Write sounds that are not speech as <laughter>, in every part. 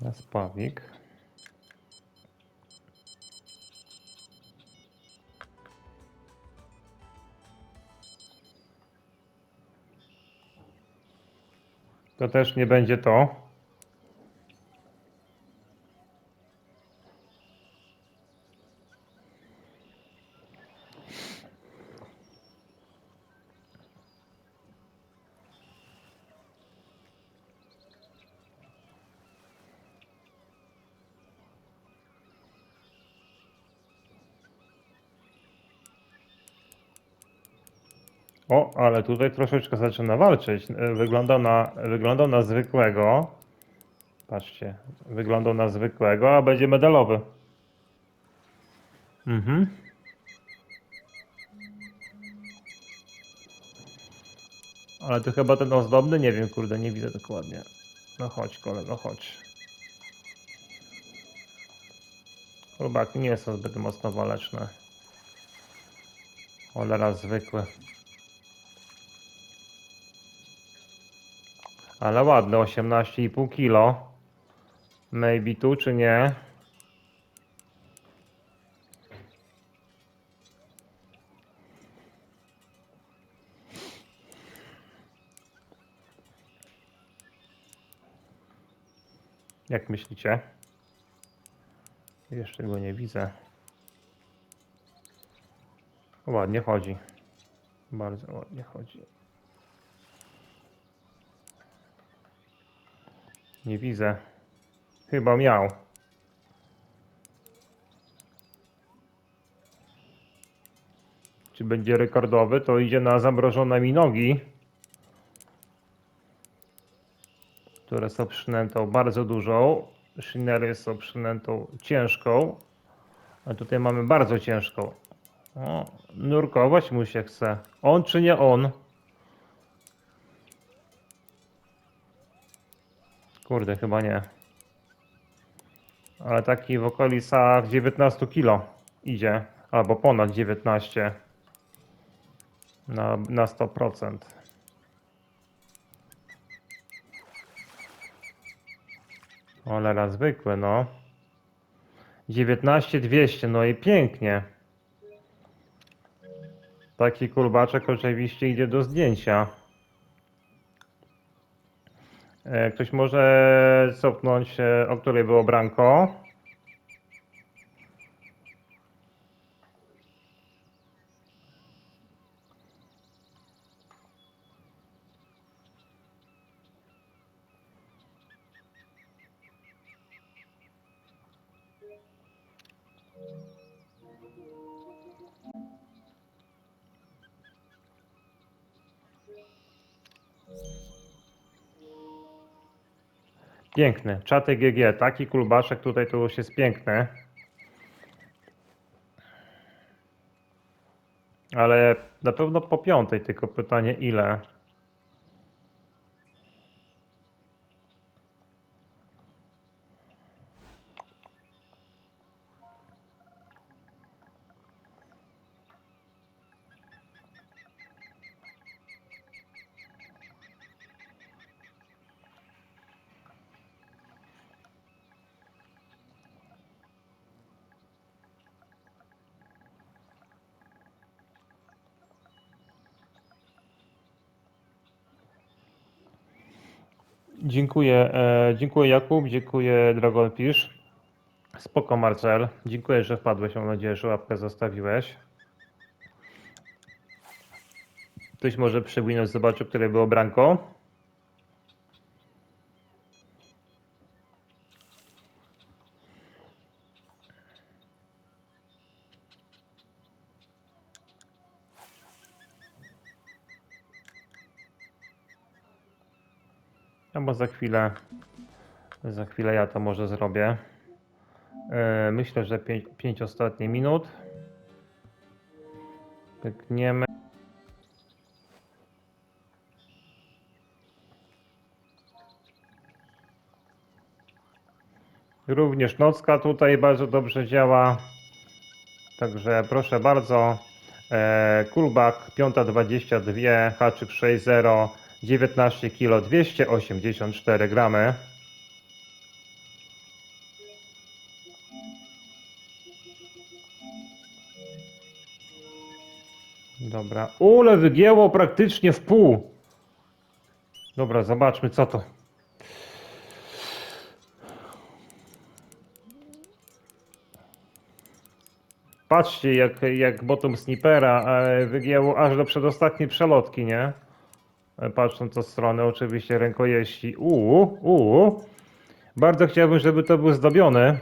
Na spławik. To też nie będzie to. O, ale tutaj troszeczkę zaczyna walczyć. E, Wyglądał na, wyglądał na zwykłego. Patrzcie, wyglądał na zwykłego, a będzie medalowy. Mhm. Ale to chyba ten ozdobny, nie wiem, kurde, nie widzę dokładnie. No chodź, kolego, chodź. Chłopaki nie są zbyt mocno waleczne. Cholera zwykłe. Ale ładne, 18,5 kilo. Maybe tu, czy nie? Jak myślicie? Jeszcze go nie widzę. Ładnie chodzi. Bardzo ładnie chodzi. Nie widzę. Chyba miał. Czy będzie rekordowy? To idzie na zamrożone mi nogi. Które są przynętą bardzo dużą. Szynery są przynętą ciężką. A tutaj mamy bardzo ciężką. O, nurkować mu się chce. On czy nie on? Kurde, chyba nie. Ale taki w okolicach 19 kilo idzie, albo ponad 19 na, na 100%. Cholera zwykły, no. 19 200, no i pięknie. Taki kulbaczek oczywiście idzie do zdjęcia. E, Ktoś może cofnąć, o której było branko? Piękny. Czaty GG. Taki kulbaszek tutaj to już jest piękny. Ale na pewno po piątej, tylko pytanie ile? Dziękuję, e, dziękuję Jakub, dziękuję Dragolpisz. Spoko Marcel, dziękuję, że wpadłeś, mam nadzieję, że łapkę zostawiłeś. Ktoś może przewinąć, zobaczył, które było branko. Albo za chwilę, za chwilę ja to może zrobię. E, Myślę, że 5 ostatnich minut. Pykniemy. Również nocka tutaj bardzo dobrze działa. Także proszę bardzo. E, Kulbak 5.22, haczyk 6.0, 19 kg 284 gramy. Dobra, ule wygięło praktycznie w pół. Dobra, zobaczmy co to. Patrzcie, jak, jak bottom snipera e, wygięło aż do przedostatniej przelotki, nie? E, Patrząc od strony oczywiście rękojeści. Uuu. Bardzo chciałbym, żeby to był zdobiony.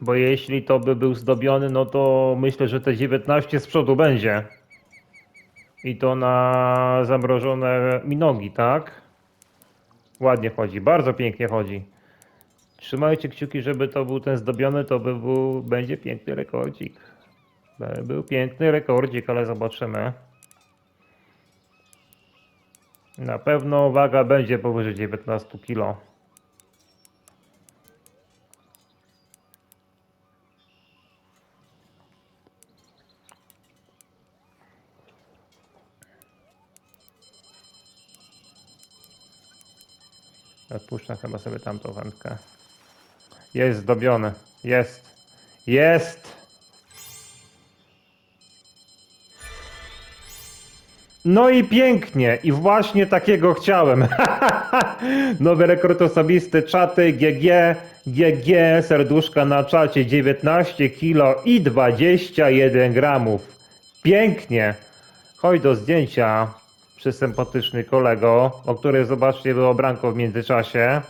Bo jeśli to by był zdobiony, no to myślę, że te 19 z przodu będzie. I to na zamrożone minogi, tak? Ładnie chodzi, bardzo pięknie chodzi. Trzymajcie kciuki, żeby to był ten zdobiony, to by był, będzie piękny rekordzik. By Był piękny rekordzik, ale zobaczymy. Na pewno waga będzie powyżej 19 kg. Odpuszczę chyba sobie tamtą wędkę. Jest zdobiony. Jest. Jest. No i pięknie. I właśnie takiego chciałem. <laughs> Nowy rekord osobisty. Czaty GG. GG. Serduszka na czacie. 19 kilo i 21 gramów. Pięknie. Chodź do zdjęcia. Przysympatyczny kolego, o której zobaczcie było branko w międzyczasie.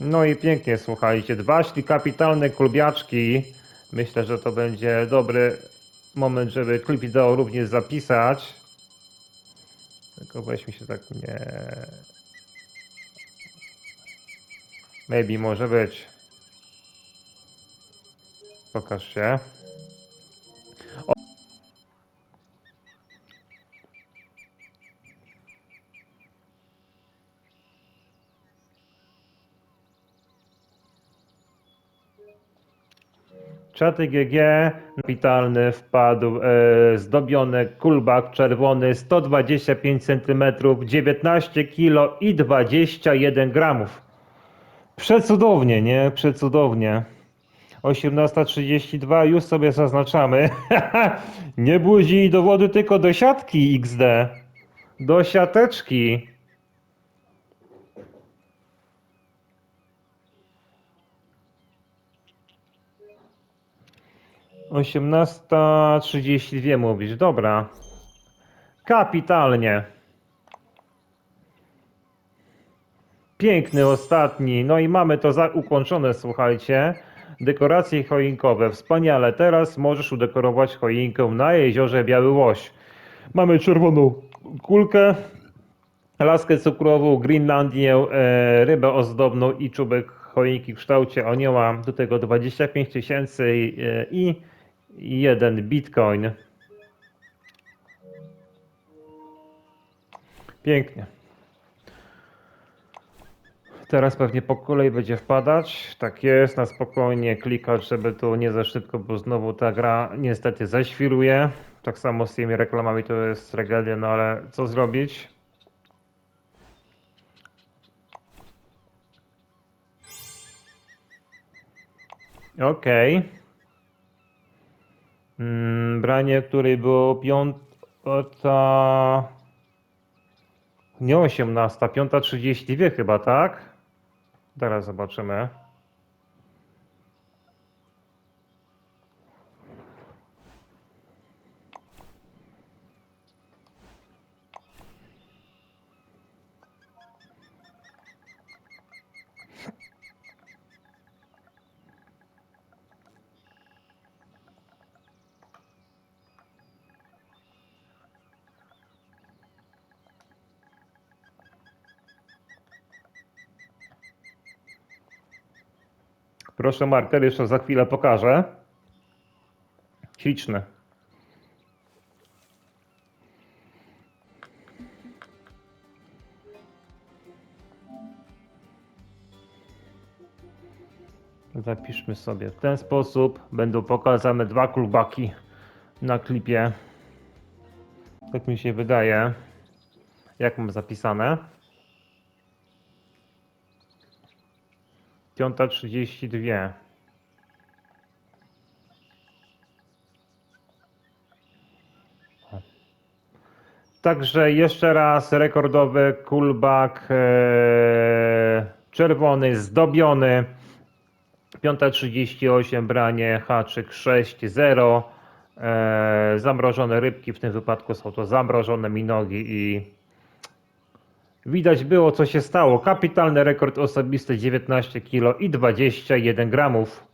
No i pięknie, słuchajcie. Dwa śli kapitalne klubiaczki. Myślę, że to będzie dobry moment, żeby klip wideo również zapisać. Tylko weźmy się tak nie... Maybe może być. Pokaż się. Czaty GG, kapitalny wpadł, e, zdobiony kulbak czerwony, 125 cm, 19 kg i 21 gramów. Przecudownie, nie? Przecudownie. 18.32, już sobie zaznaczamy. <laughs> nie buzi do wody, tylko do siatki XD. Do siateczki. Osiemnasta trzydzieści dwie mówisz, dobra. Kapitalnie. Piękny ostatni. No i mamy to za- ukończone, słuchajcie. Dekoracje choinkowe. Wspaniale. Teraz możesz udekorować choinkę na jeziorze Biały Łoś. Mamy czerwoną kulkę, laskę cukrową, Grenlandię, e, rybę ozdobną i czubek choinki w kształcie anioła. Do tego 25 tysięcy e, i jeden bitcoin. Pięknie. Teraz pewnie po kolei będzie wpadać. Tak jest, na spokojnie klikać, żeby tu nie za szybko, bo znowu ta gra niestety zaświruje. Tak samo z tymi reklamami to jest tragedia, no ale co zrobić? Okej. Mm, branie, której było piąta... Nie 18, 5.32 chyba, tak? Teraz zobaczymy. Proszę marker, jeszcze za chwilę pokażę. Śliczny. Zapiszmy sobie w ten sposób. Będą pokazane dwa klubaki na klipie. Tak mi się wydaje. Jak mam zapisane? 5.32. Także jeszcze raz rekordowy kulbak e, czerwony, zdobiony. 5.38 branie, haczyk 6.0. E, zamrożone rybki, w tym wypadku są to zamrożone minogi i widać było co się stało. Kapitalny rekord osobisty 19 kg i 21 gramów.